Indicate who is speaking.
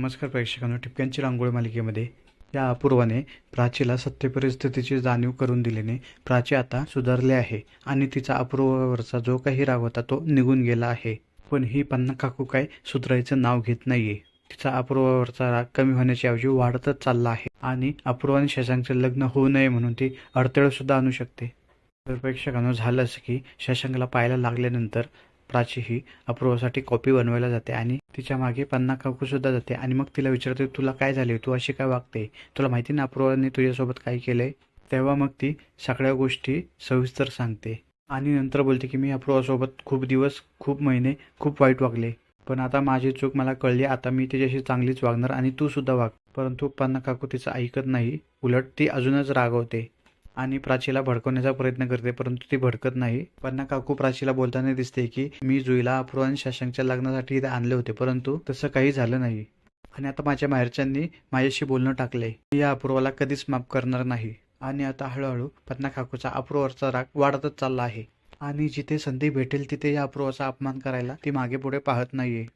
Speaker 1: नमस्कार प्रेक्षकांनो ठिपक्यांची रांगोळी मालिकेमध्ये या अपूर्वाने प्राचीला सत्य परिस्थितीची जाणीव करून दिल्याने प्राची आता सुधारले आहे आणि तिचा अपूर्वावरचा जो काही राग होता तो निघून गेला आहे. पण ही पन्ना काकू काय सुधारायचं नाव घेत नाहीये. तिचा अपूर्वावरचा राग कमी होण्याची ऐवजी वाढतच चालला आहे आणि अपूर्व आणि शशांकचे लग्न होऊ नये म्हणून ती अडथळे सुद्धा आणू शकते. तर प्रेक्षकांनो झालं असं की शशांकला पाहायला लागल्यानंतर प्राची ही अपूर्वासाठी कॉपी बनवायला जाते आणि तिच्यामागे पन्ना काकू सुद्धा जाते. आणि मग तिला विचारते तुला काय झाले? तू अशी काय वागते? तुला माहिती ना अपूर्वाने तुझ्यासोबत काय केलंय? तेव्हा मग ती सगळ्या गोष्टी सविस्तर सांगते. आणि नंतर बोलते की मी अपूर्वासोबत खूप दिवस खूप महिने खूप वाईट वागले. पण आता माझी चूक मला कळली. आता मी तिच्याशी चांगलीच वागणार आणि तू सुद्धा वाग. परंतु पन्ना काकू तिचं ऐकत नाही. उलट ती अजूनच रागवते. आणि प्राचीला भडकवण्याचा प्रयत्न करते परंतु ती भडकत नाही. पन्ना काकू प्राचीला बोलताना दिसते की मी जुईला अपूर्व आणि शशांकच्या लग्नासाठी इथे आणले होते परंतु तसं काही झालं नाही. आणि आता माझ्या माहेरच्यांनी माझ्याशी बोलणं टाकले मी या अपूर्वाला कधीच माफ करणार नाही. आणि आता हळूहळू पन्ना काकूचा अपूर्वाचा राग वाढतच चालला आहे. आणि जिथे संधी भेटेल तिथे या अपूर्वाचा अपमान करायला ती मागे पुढे पाहत नाहीये.